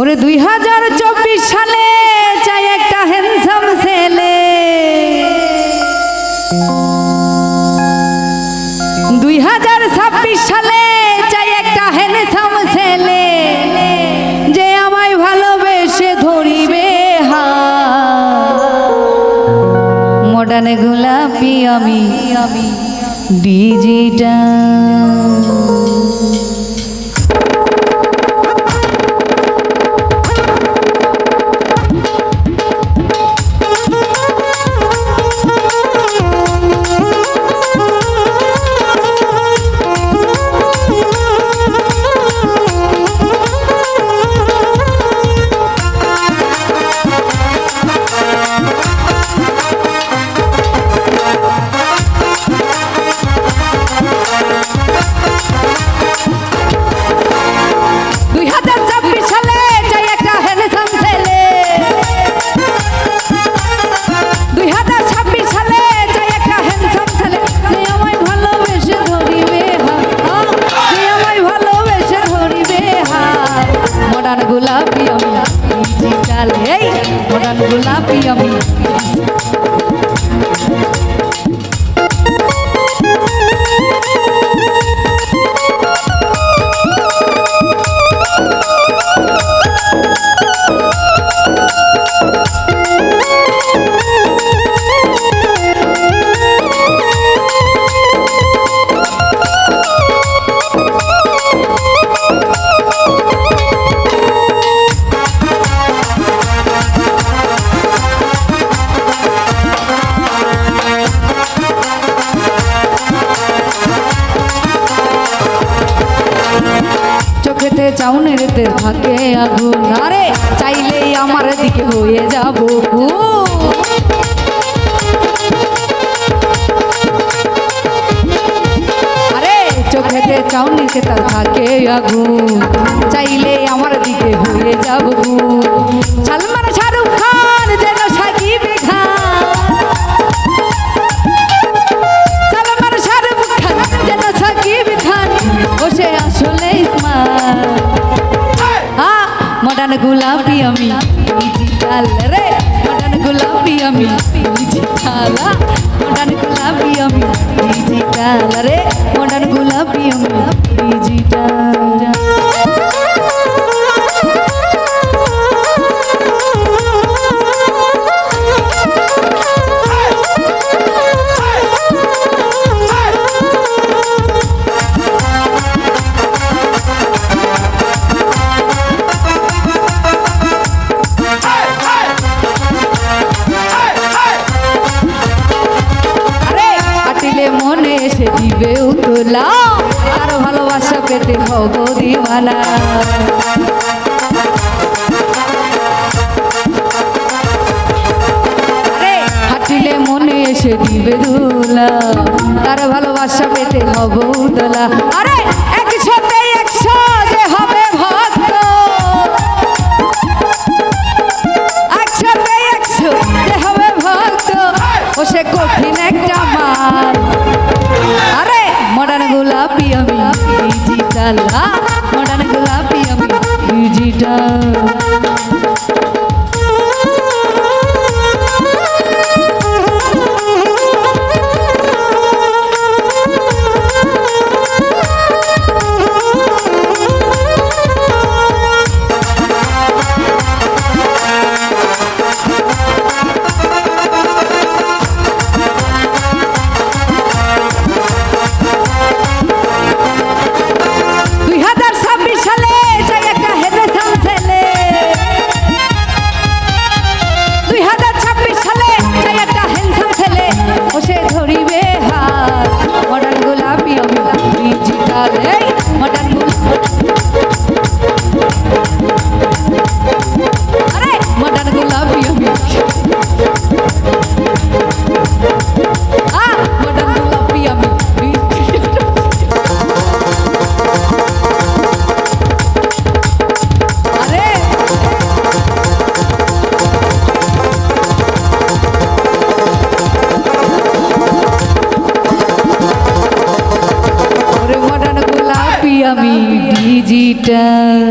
ওরে দুই হাজার চব্বিশ সালে চাই একটা হ্যান্ডসাম ছেলে। দুই হাজার ছাব্বিশ সালে চাই একটা হ্যান্ডসাম ছেলে। যে আমায় ভালোবেসে ধরিবে হা মডার্ন গোলাপি আমি আমি, ডিজিটাল। গোলাপি আমি ডিজিটাল মডার্ন গোলাপি আমি চোখেতে চাউনেরতে থাকে আগুন। আরে চাইলেই আমার দিকে হয়ে যাব চোখেতে চাউনিতে তার থাকে আগুন। চাইলে আমার দিকে হয়ে যাব সালমান গোলাপি আমি ডিজিটাল রে। মডার্ন গোলাপি আমি ডিজিটাল মডার্ন গোলাপি আমি ডিজিটাল রে। মডার্ন গোলাপি আমি। উতলা, আরও ভালোবাসা পেতে হব দিওয়ানা হাঁটিলে মনে এসে দিবে দুলা তার ভালোবাসা পেতে হব উতলা। আরে ডিজিটাল আমি ডিজিটাল